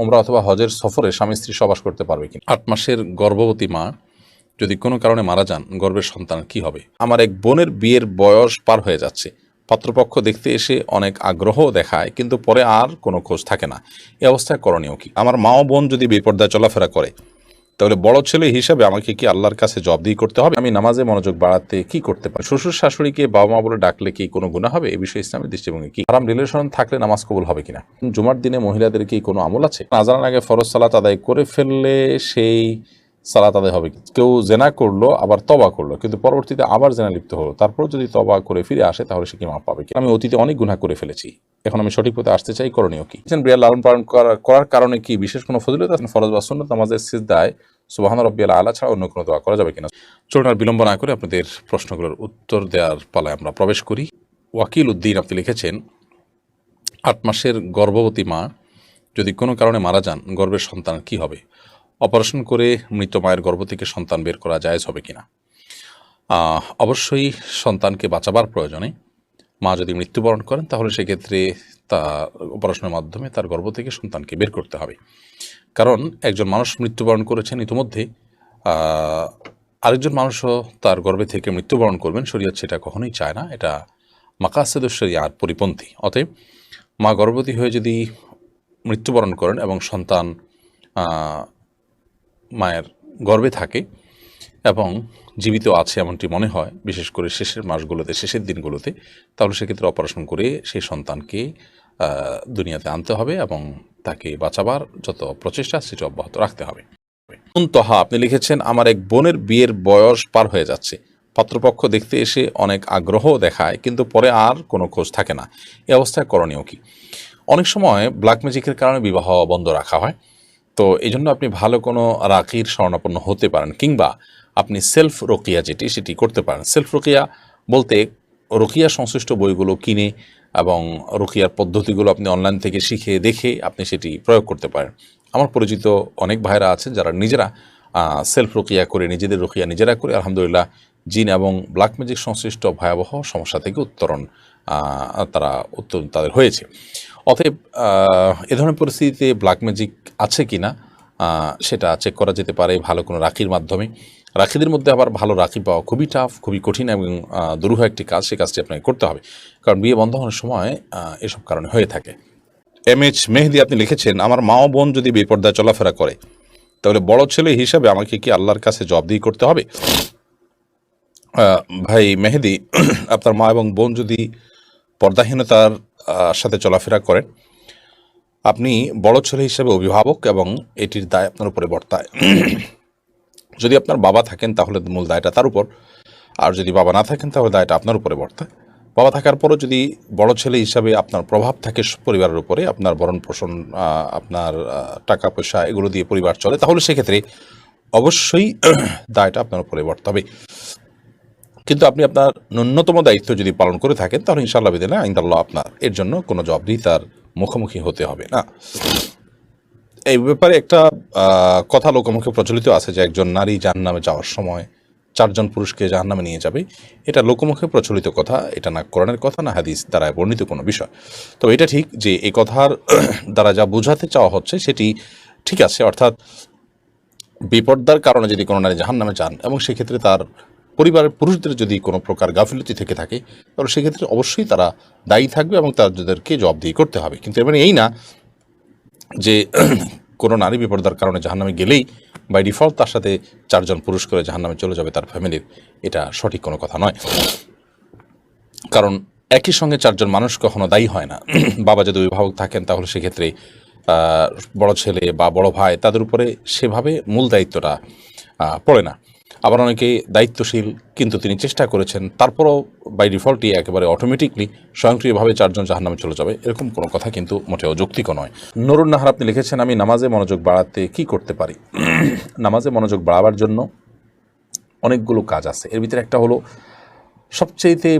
ওমরা অথবা হজের সফরে স্বামী স্ত্রী সবাস করতে পারবে কিনা? আট মাসের গর্ভবতী মা যদি কোনো কারণে মারা যান গর্বের সন্তান কি হবে? আমার এক বোনের বিয়ের বয়স পার হয়ে যাচ্ছে। পাত্রপক্ষ দেখতে এসে অনেক আগ্রহ দেখায়, কিন্তু পরে আর কোনো খোঁজ থাকে না। এ অবস্থায় করণীয় কি? আমার মা ও বোন যদি বিপর্দায় চলাফেরা করে তাহলে বড় ছেলে হিসাবে আমাকে কি আল্লাহর কাছে জবাবদিহি করতে হবে? আমি নামাজে মনোযোগ বাড়াতে কি করতে পারি? শ্বশুর শাশুড়িকে বাবা মা বলে ডাকলে কি কোনো গুণা হবে? এ বিষয়ে ইসলামের দৃষ্টিভঙ্গি কি? হারাম রিলেশন থাকলে নামাজ কবুল হবে কিনা? জুমার দিনে মহিলাদের কি কোনো আমল আছে? আজানের আগে ফরজ সালাত আদায় করে ফেললে সেই সালাত আদায় হবে। কেউ জেনা করল, আবার তবা করল, কিন্তু পরবর্তীতে আবার জেনা লিপ্ত হলো। তারপর যদি তবা করে ফিরে আসে, তাহলে সে কি মাপ পাবে কি? আমি অতীতে অনেক গুনাহ করে ফেলেছি। এখন আমি সঠিক পথে আসতে চাই, করণীয় কি? বিয়ার লালন পালন করার কারণে কি বিশেষ কোনো ফজিলত আছে? ফরজ বা সুন্নত নামাজের সিজদায় সুবাহান রব্বিয়াল আলা ছাড়া অন্য কোনো দোয়া করা যাবে কিনা? চলুন আর বিলম্ব না করে আপনাদের প্রশ্নগুলোর উত্তর দেওয়ার পালায় আমরা প্রবেশ করি। ওয়াকিল উদ্দিন আপনি লিখেছেন, আট মাসের গর্ভবতী মা যদি কোনো কারণে মারা যান, গর্ভের সন্তান কি হবে? অপারেশন করে মৃত মায়ের গর্ভ থেকে সন্তান বের করা জায়েজ হবে কিনা? অবশ্যই সন্তানকে বাঁচাবার প্রয়োজনে মা যদি মৃত্যুবরণ করেন, তাহলে সেক্ষেত্রে তা অপারেশনের মাধ্যমে তার গর্ভ থেকে সন্তানকে বের করতে হবে। কারণ একজন মানুষ মৃত্যুবরণ করেছেন ইতিমধ্যে আরেকজন মানুষও তার গর্ভে থেকে মৃত্যুবরণ করবেন, শরীয়ত সেটা কখনোই চায় না। এটা মাকাসেদুশরিয়ার পরিপন্থী। অতএব মা গর্ভবতী হয়ে যদি মৃত্যুবরণ করেন এবং সন্তান মায়ের গর্বে থাকে এবং জীবিত আছে এমনটি মনে হয়, বিশেষ করে শেষের মাসগুলোতে, শেষের দিনগুলোতে, তাহলে সেক্ষেত্রে অপারেশন করে সেই সন্তানকে দুনিয়াতে আনতে হবে এবং তাকে বাঁচাবার যত প্রচেষ্টা, সেটি অব্যাহত রাখতে হবে। তহা, আপনি লিখেছেন, আমার এক বোনের বিয়ের বয়স পার হয়ে যাচ্ছে। পাত্রপক্ষ দেখতে এসে অনেক আগ্রহ দেখায়, কিন্তু পরে আর কোনো খোঁজ থাকে না। এ অবস্থায় করণীয় কি? অনেক সময় ব্ল্যাক ম্যাজিকের কারণে বিবাহ বন্ধ রাখা হয়। তো এই জন্য আপনি ভালো কোনো রাখির স্বর্ণাপন্ন হতে পারেন কিংবা আপনি সেলফ রোকিয়া যেটি, সেটি করতে পারেন। সেলফ রোকিয়া বলতে রোকিয়া সংশ্লিষ্ট বইগুলো কিনে এবং রোকিয়ার পদ্ধতিগুলো আপনি অনলাইন থেকে শিখে দেখে আপনি সেটি প্রয়োগ করতে পারেন। আমার পরিচিত অনেক ভাইরা আছেন যারা নিজেরা সেলফ রোকিয়া করে, নিজেদের রোকিয়া নিজেরা করে আলহামদুলিল্লাহ জিন এবং ব্ল্যাক ম্যাজিক সংশ্লিষ্ট ভয়াবহ সমস্যা থেকে উত্তরণ তারা উত্তরণ তাদের হয়েছে। অতএব এ ধরনের পরিস্থিতিতে ব্ল্যাক ম্যাজিক আছে কি না সেটা চেক করা যেতে পারে। ভালো কোনো রাখির মাধ্যমে। রাখিদের মধ্যে আবার ভালো রাখি পাওয়া খুবই টাফ খুবই কঠিন এবং দুরূহ একটি কাজ সেই কাজটি আপনাকে করতে হবে। কারণ বিয়ে বন্ধ হওয়ার সময় এসব কারণে হয়ে থাকে। এম এইচ মেহেদি আপনি লিখেছেন, আমার মা ও বোন যদি বিপর্দায় চলাফেরা করে, তাহলে বড় ছেলে হিসাবে আমাকে কি আল্লাহর কাছে জবাবদিহি করতে হবে? ভাই, মেহেদি, আপনার মা এবং বোন যদি পর্দাহীনতার সাথে চলাফেরা করেন। আপনি বড় ছেলে হিসেবে অভিভাবক এবং এটির দায় আপনার উপরে বর্তায়। যদি আপনার বাবা থাকেন, তাহলে মূল দায়টা তার উপর। আর যদি বাবা না থাকেন, তাহলে দায়টা আপনার উপরে বর্তায়। বাবা থাকার পরও যদি বড় ছেলে হিসাবে আপনার প্রভাব থাকে পরিবারের উপরে, আপনার ভরণ পোষণ আপনার টাকা, পয়সা, এগুলো দিয়ে পরিবার চলে, তাহলে সেক্ষেত্রে অবশ্যই দায়টা আপনার উপরে বর্তাবে। কিন্তু আপনি আপনার ন্যূনতম দায়িত্ব যদি পালন করে থাকেন, তাহলে ইনশাআল্লাহ বিদিনা ইন্দাল্লাহ আপনার এর জন্য কোনো জবাবদিহি তার মুখোমুখি হতে হবে। না। এই ব্যাপারে একটা কথা লোকমুখে প্রচলিত আছে যে একজন নারী জাহান্নামে যাওয়ার সময় চারজন পুরুষকে জাহান্নামে নিয়ে যাবে। এটা লোকমুখে প্রচলিত কথা, এটা না কোরআনের কথা, না হাদিস দ্বারা বর্ণিত কোনো বিষয়। তো এটা ঠিক যে এই কথার দ্বারা যা বোঝাতে চাওয়া হচ্ছে, সেটি ঠিক আছে। অর্থাৎ বিপর্দার কারণে যদি কোনো নারী জাহান নামে যান, এবং সেক্ষেত্রে তার পরিবারের পুরুষদের যদি কোনো প্রকার গাফিলতি থেকে থাকে, তাহলে সেক্ষেত্রে অবশ্যই তারা দায়ী থাকবে এবং তাদেরকে জবাবদিহি করতে হবে। কিন্তু মানে এই না যে কোনো নারী বিপর্দার কারণে জাহান্নামে গেলেই বাই ডিফল্ট তার সাথে চারজন পুরুষ করে জাহান্নামে চলে যাবে তার ফ্যামিলির এটা সঠিক কোনো কথা নয়। কারণ একই সঙ্গে চারজন মানুষ কখনো দায়ী হয় না। বাবা যদি অভিভাবক থাকেন, তাহলে সেক্ষেত্রে বড় ছেলে বা বড় ভাই তাদের উপরে সেভাবে মূল দায়িত্বটা পড়ে না। আবার অনেকে দায়িত্বশীল, কিন্তু তিনি চেষ্টা করেছেন, তারপরও বাই ডিফল্টই একেবারে অটোমেটিকলি স্বয়ংক্রিয়ভাবে চারজন জাহান্নামে চলে যাবে, এরকম কোনো কথা কিন্তু মোটেও যৌক্তিক নয়। নুরুন নাহার, আপনি লিখেছেন, আমি নামাজে মনোযোগ বাড়াতে কি করতে পারি? নামাজে মনোযোগ বাড়াবার জন্য অনেকগুলো কাজ আছে। এর ভিতরে একটা হলো সবচেয়েতে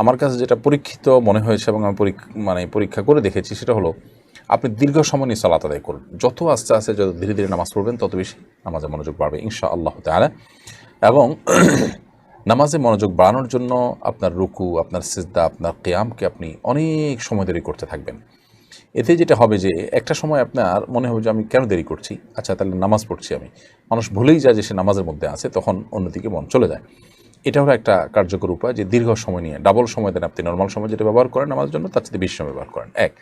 আমার কাছে যেটা পরীক্ষিত মনে হয়েছে এবং আমি মানে পরীক্ষা করে দেখেছি, সেটা হলো আপনি দীর্ঘ সময় নিয়ে সালাত আদায় করুন। যত আস্তে আস্তে যত ধীরে ধীরে নামাজ পড়বেন, তত বেশি নামাজে মনোযোগ বাড়বে ইনশা আল্লাহ তাআলা। এবং নামাজে মনোযোগ বাড়ানোর জন্য আপনার রুকু, আপনার সিজদা, আপনার কেয়ামকে আপনি অনেক সময় ধরে করতে থাকবেন। এতে যেটা হবে যে, একটা সময় আপনার মনে হবে যে, আমি কেন দেরি করছি? আচ্ছা তাহলে নামাজ পড়ছি আমি। মানুষ ভুলেই যায় যে, সে নামাজের মধ্যে আছে, তখন অন্যদিকে মন চলে যায়। এটা হলো একটা কার্যকর উপায় যে, দীর্ঘ সময় নিয়ে ডাবল সময় দেন আপনি নর্মাল সময় যেটা ব্যবহার করেন নামাজের জন্য, তার চেয়ে বেশি সময় ব্যবহার করেন। এক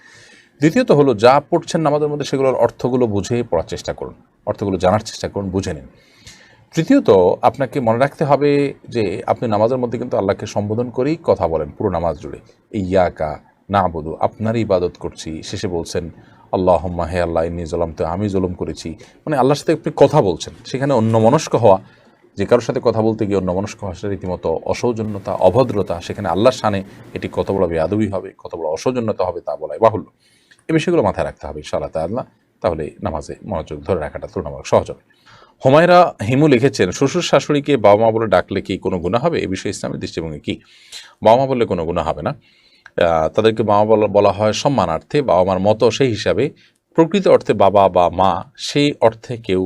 দ্বিতীয়ত হলো, যা পড়ছেন নামাজের মধ্যে সেগুলোর অর্থগুলো বুঝে পড়ার চেষ্টা করুন। অর্থগুলো জানার চেষ্টা করুন, বুঝে নিন। তৃতীয়ত, আপনাকে মনে রাখতে হবে যে, আপনি নামাজের মধ্যে কিন্তু আল্লাহকে সম্বোধন করেই কথা বলেন, পুরো নামাজ জুড়ে। এই ইয়াকা না বধু আপনারই ইবাদত করছি। শেষে বলছেন আল্লাহ হে আল্লাহ, ইন্নি জলাম তো আমি জুলুম করেছি। মানে আল্লাহর সাথে আপনি কথা বলছেন, সেখানে অন্য মনস্ক হওয়া, যে কারোর সাথে কথা বলতে গিয়ে অন্য মনস্ক হওয়া, সেটা রীতিমতো অসৌজন্যতা, অভদ্রতা, সেখানে আল্লাহর সানে এটি কত বড় বেয়াদবি হবে, কত বড় অসৌজন্যতা হবে তা বলাই বাহুল্য। এই বিষয়গুলো মাথায় রাখতে হবে, ইনশাআল্লাহ তাআলা। তাহলে নামাজে মনোযোগ ধরে রাখাটা তুলনামূলক সহজ হবে। হুমায়রা হিমু লিখেছেন, শ্বশুর শাশুড়িকে বাবা মা বলে ডাকলে কি কোনো গুণা হবে? এই বিষয়ে ইসলামের দৃষ্টিভঙ্গি কি? বাবা মা বললে কোনো গুণা হবে না। তাদেরকে বাবা বলা বলা হয় সম্মানার্থে। বাবা মার মতো সেই হিসাবে, প্রকৃত অর্থে বাবা বা মা, সেই অর্থে কেউ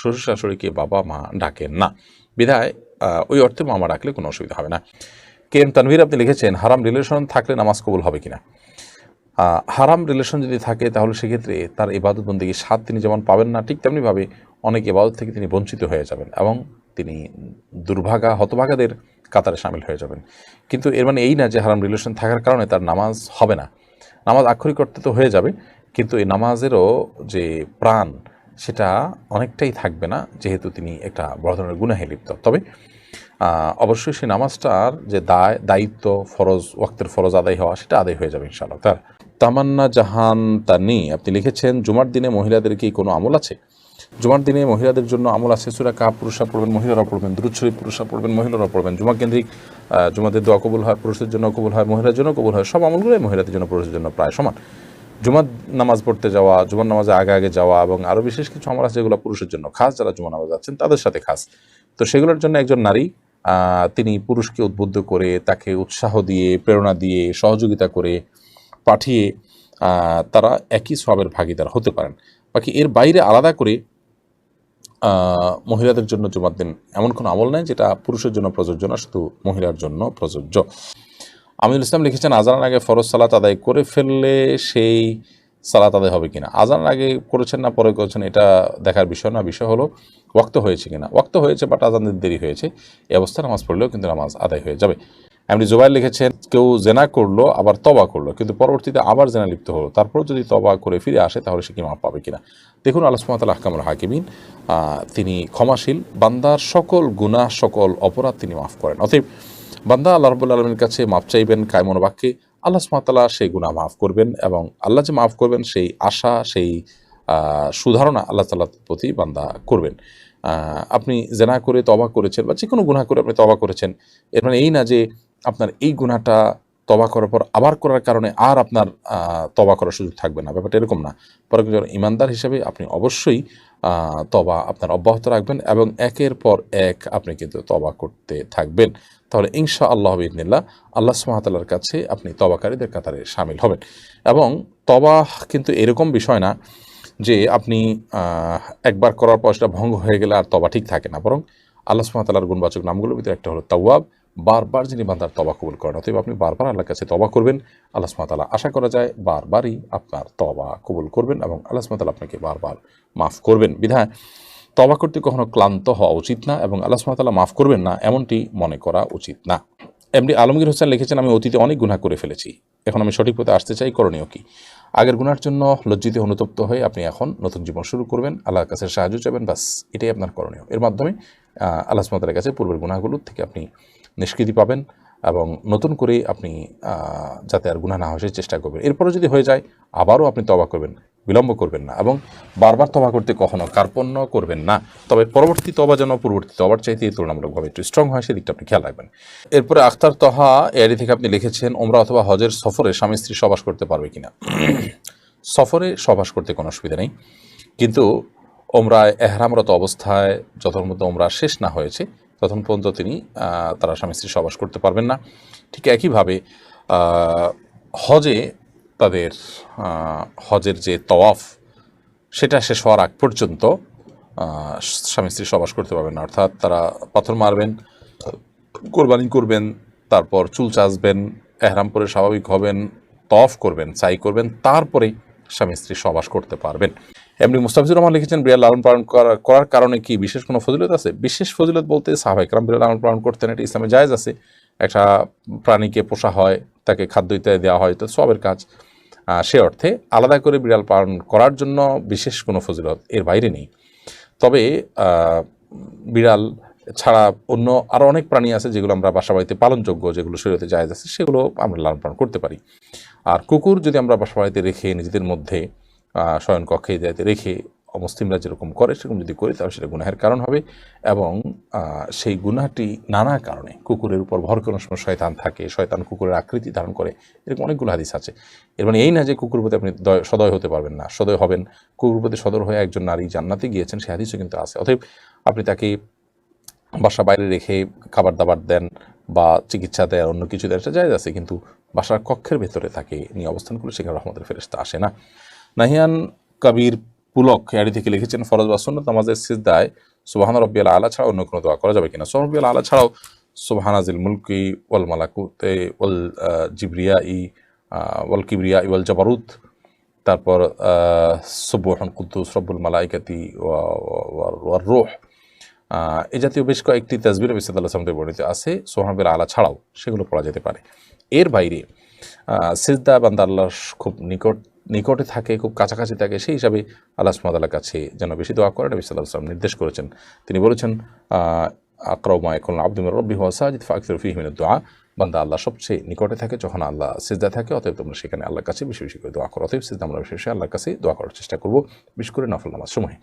শ্বশুর শাশুড়িকে বাবা মা ডাকেন না। বিধায় ওই অর্থে মামা ডাকলে কোনো অসুবিধা হবে না। কে এম তানভীর আপনি লিখেছেন, হারাম রিলেশন থাকলে নামাজ কবুল হবে কিনা? হারাম রিলেশন যদি থাকে, তাহলে সেক্ষেত্রে তার ইবাদত বন্দীকে স্বাদ তিনি যেমন পাবেন না, ঠিক তেমনিভাবে অনেক ইবাদত থেকে তিনি বঞ্চিত হয়ে যাবেন এবং তিনি দুর্ভাগা, হতভাগাদের কাতারে সামিল হয়ে যাবেন। কিন্তু এর মানে এই না যে হারাম রিলেশন থাকার কারণে তার নামাজ হবে না। নামাজ আক্ষরিক করতে তো হয়ে যাবে, কিন্তু এই নামাজেরও যে প্রাণ, সেটা অনেকটাই থাকবে না, যেহেতু তিনি একটা বড় ধরনের গুনাহে লিপ্ত। তবে অবশ্যই সেই নামাজটার যে দায়, দায়িত্ব, ফরজ, ওয়াক্তের ফরজ আদায় হওয়া, সেটা আদায় হয়ে যাবে ইনশাআল্লাহ। তার তামান্না জাহান তানি। আপনি লিখেছেন, জুমার দিনে মহিলাদের কি কোনো আমল আছে? জুমার দিনে মহিলাদের জন্য আমল আছে, সুরা কা পুরুষরা পড়বেন মহিলারা পড়বেন দ্রুৎসরী পুরুষরা পড়বেন মহিলারা পড়বেন। জুমা কেন্দ্রিক জুমাদের দোয়া কবুল হয় পুরুষের জন্য কবুল হয় মহিলার জন্য কবুল হয়, সব আমলগুলোই মহিলাদের জন্য পুরুষের জন্য প্রায় সমান। জুমার নামাজ পড়তে যাওয়া, জুমার নামাজে আগে আগে যাওয়া এবং আরও বিশেষ কিছু আমল আছে যেগুলো পুরুষের জন্য খাস, যারা জুমা নামাজ আছেন তাদের সাথে খাস। তো সেগুলোর জন্য একজন নারী তিনি পুরুষকে উদ্বুদ্ধ করে তাকে উৎসাহ দিয়ে, প্রেরণা দিয়ে, সহযোগিতা করে পাঠিয়ে তারা একই সবের ভাগিদার হতে পারেন। বাকি এর বাইরে আলাদা করে মহিলাদের জন্য জুমার দিন এমন কোনো আমল নাই যেটা পুরুষের জন্য প্রযোজ্য না, শুধু মহিলার জন্য প্রযোজ্য। আমিনুল ইসলাম লিখেছেন, আজানের আগে ফরজ সালাত আদায় করে ফেললে সেই সালাত আদায় হবে কিনা? আজানের আগে করেছেন না, পরে করেছেন, এটা দেখার বিষয় না, বিষয় হলো ওয়াক্ত হয়েছে কিনা। ওয়াক্ত হয়েছে, বাট আজানের দেরি হয়েছে। এই অবস্থায় নামাজ পড়লেও কিন্তু নামাজ আদায় হয়ে যাবে। এমনি জোবাইর লিখেছেন, কেউ জেনা করল, আবার তবা করল, কিন্তু পরবর্তীতে আবার জেনা লিপ্ত হলো। তারপর যদি তবা করে ফিরে আসে, তাহলে সে কি মাপ পাবে কিনা? দেখুন, আল্লাহ সুমাতাল আহকামুল হাকিমিন তিনি ক্ষমাশীল, বান্দার সকল গুনাহ, সকল অপরাধ তিনি মাফ করেন। অতএব, বান্দা আল্লাহ রবুল আলমীর কাছে মাপ চাইবেন কায়মন বাক্যে, আল্লাহ সুমাতাল্লাহ সেই গুনাহ মাফ করবেন এবং আল্লাহ যে মাফ করবেন, সেই আশা, সেই সুধারণা আল্লাহ তাল্লাহ প্রতি বান্দা করবেন। আপনি জেনা করে তবা করেছেন বা যে কোনো গুনাহ করে আপনি তবা করেছেন, এর মানে এই না যে আপনার এই গুনাহটা তবা করার পর আবার করার কারণে আর আপনার তবা করার সুযোগ থাকবে না। ব্যাপারটা এরকম না। পরে ইমানদার হিসেবে আপনি অবশ্যই তবা আপনার অব্যাহত রাখবেন এবং একের পর এক আপনি কিন্তু তবা করতে থাকবেন। তাহলে ইনশা আল্লাহ ইবনিল্লাহ আল্লাহ সুমাতাল্লার কাছে আপনি তবাকারীদের কাতারে সামিল হবেন। এবং তবা কিন্তু এরকম বিষয় না যে আপনি একবার করার পর সেটা ভঙ্গ হয়ে গেলে আর তবা ঠিক থাকে না। বরং আল্লাহ সুমাতাল্লার গুণবাচক নামগুলোর ভিতরে একটা হলো তাওয়াব বারবার যিনি বান্দার তবা কবুল করেন, অতএব আপনি বারবার আল্লাহর কাছে তবা করবেন। আল্লাহ সুমাতাল্লাহ আশা করা যায় বারবারই আপনার তবা কবুল করবেন এবং আল্লাহ সুমাতাল্লাহ আপনাকে বারবার মাফ করবেন। বিধায় তবা করতে কখনো ক্লান্ত হওয়া উচিত না এবং আল্লাহ সুমাতাল্লাহ মাফ করবেন না, এমনটি মনে করা উচিত না। এমনি আলমগীর হোসেন লিখেছেন, আমি অতীতে অনেক গুনাহ করে ফেলেছি। এখন আমি সঠিক পথে আসতে চাই, করণীয় কি? আগের গুনার জন্য লজ্জিত, অনুতপ্ত হয়ে আপনি এখন নতুন জীবন শুরু করবেন। আল্লাহর কাছে সাহায্য চাইবেন বাস এটাই আপনার করণীয়। এর মাধ্যমে আল্লাহ সুমাতার কাছে পূর্বের গুনাহগুলোর থেকে আপনি নিষ্কৃতি পাবেন এবং নতুন করে আপনি যাতে আর গুনাহ না হয় চেষ্টা করবেন। এরপরে যদি হয়ে যায়, আবারও আপনি তবা করবেন, বিলম্ব করবেন না এবং বারবার তবা করতে কখনো কার্পণ্য করবেন না। তবে পরবর্তী তবা যেন পূর্ববর্তী তবার চাইতে তুলনামূলকভাবে একটু স্ট্রং হয়, সেদিকটা আপনি খেয়াল রাখবেন। এরপরে আখতার তহা এরি থেকে আপনি লিখেছেন, ওমরা অথবা হজের সফরে স্বামী স্ত্রী সবাস করতে পারবে কিনা? সফরে সবাস করতে কোনো অসুবিধা নেই। কিন্তু ওমরায় এহরামরত অবস্থায় যতক্ষণ পর্যন্ত ওমরা শেষ না হয়েছে তখন পর্যন্ত তিনি তারা স্বামী স্ত্রী সবাস করতে পারবেন না। ঠিক একইভাবে হজে তাদের হজের যে তওয়াফ, সেটা শেষ হওয়ার আগ পর্যন্ত স্বামী স্ত্রী সবাস করতে পারবেন না। অর্থাৎ তারা পাথর মারবেন, কোরবানি করবেন, তারপর চুল চাচবেন, এহরাম পরে স্বাভাবিক হবেন তফ করবেন চাই করবেন তারপরে স্বামী স্ত্রী সবাস করতে পারবেন। এমনি মুস্তাফিজুর রহমান লিখেছেন, বিড়াল লালন পালন করার কারণে কি বিশেষ কোনো ফজিলত আছে? বিশেষ ফজিলত বলতে সাহাবাহিকরাম বিড়াল লালন পালন করতেন, এটা ইসলামে জায়েজ আছে। একটা প্রাণীকে পোষা হয়, তাকে খাদ্য ইত্যাদি দেওয়া হয়, তো সবের কাজ। সে অর্থে আলাদা করে বিড়াল পালন করার জন্য বিশেষ কোনো ফজিলত এর বাইরে নেই। তবে বিড়াল ছাড়া অন্য আরও অনেক প্রাণী আছে যেগুলো আমরা বাসা বাড়িতে পালনযোগ্য যেগুলো শরীরে জায়েজ আছে সেগুলো আমরা লালন পালন করতে পারি। আর কুকুর যদি আমরা বাসা বাড়িতে রেখে নিজেদের মধ্যে আহ, শয়ন কক্ষে যাতে রেখে অমুসলিমরা যেরকম করে সেরকম যদি করি তাহলে সেটা গুনাহের কারণ হবে এবং সেই গুনাহটি নানা কারণে কুকুরের উপর ভর কোনো সময় শয়তান থাকে শয়তান কুকুরের আকৃতি ধারণ করে এরকম অনেকগুলো হাদিস আছে। এর মানে এই না যে কুকুর প্রতি আপনি দয়- সদয় হতে পারবেন না সদয় হবেন। কুকুর প্রতি সদর হয়ে একজন নারী জান্নাতে গিয়েছেন সে হাদিসও কিন্তু আছে। অতএব আপনি তাকে বাসা বাইরে রেখে খাবার দাবার দেন বা চিকিৎসা দেয় অন্য কিছু দেয় সেটা জায়জ আছে, কিন্তু বাসার কক্ষের ভেতরে তাকে নিয়ে অবস্থান করলে সেখানে রহমতের ফেরেস্তা আসে না। নাহিয়ান কবির পুলক এড়ি থেকে লিখেছেন, ফরজ বা সুন্নত নামাজের সিজদায় সুবাহান রব্বিয়াল আলা ছাড়া অন্য কোনো দোয়া করা যাবে কিনা? সোহান রব্বিয়াল আলা ছাড়াও সুবাহানাজিল মুলকি ওয়াল মালাকুতে ওয়াল জিবরিয়া ই ওয়াল কিবরিয়া ই ওয়াল জাবারুত, তারপর সুবহান কুদ্দুস, রব্বুল মালাইকাতি ওয়ার রোহ এই জাতীয় বেশ কয়েকটি তাজবির বিসাদ আল্লাহ সামতে বর্ণিত আছে সোহানবের আলা ছাড়াও সেগুলো পড়া যেতে পারে। এর বাইরে সিজদা বান্দা আল্লাহর খুব নিকট, নিকটে থাকে, খুব কাছাকাছি থাকে, সেই হিসাবে আল্লাহ সুমাদাল্লার কাছে যেন বেশি দোয়া করে নবী সাল্লাহ সাল্লাম নির্দেশ করেছেন। তিনি বলেছেন আকরাউমা এখন আব্দুল রব্বি ওয়াসাজিদ ফাকসুর ফিহমিনের দোয়া। বান্দা আল্লাহ সবচেয়ে নিকটে থাকে যখন আল্লাহ সিজদা থাকে, অতএব তোমরা সেখানে আল্লাহর কাছে বেশি বেশি করে দোয়া করো। অতএব সিজদা আমরা বেশি বেশি আল্লাহর কাছে দোয়া করার চেষ্টা করব, বিশেষ করে নফল নামাজ সময়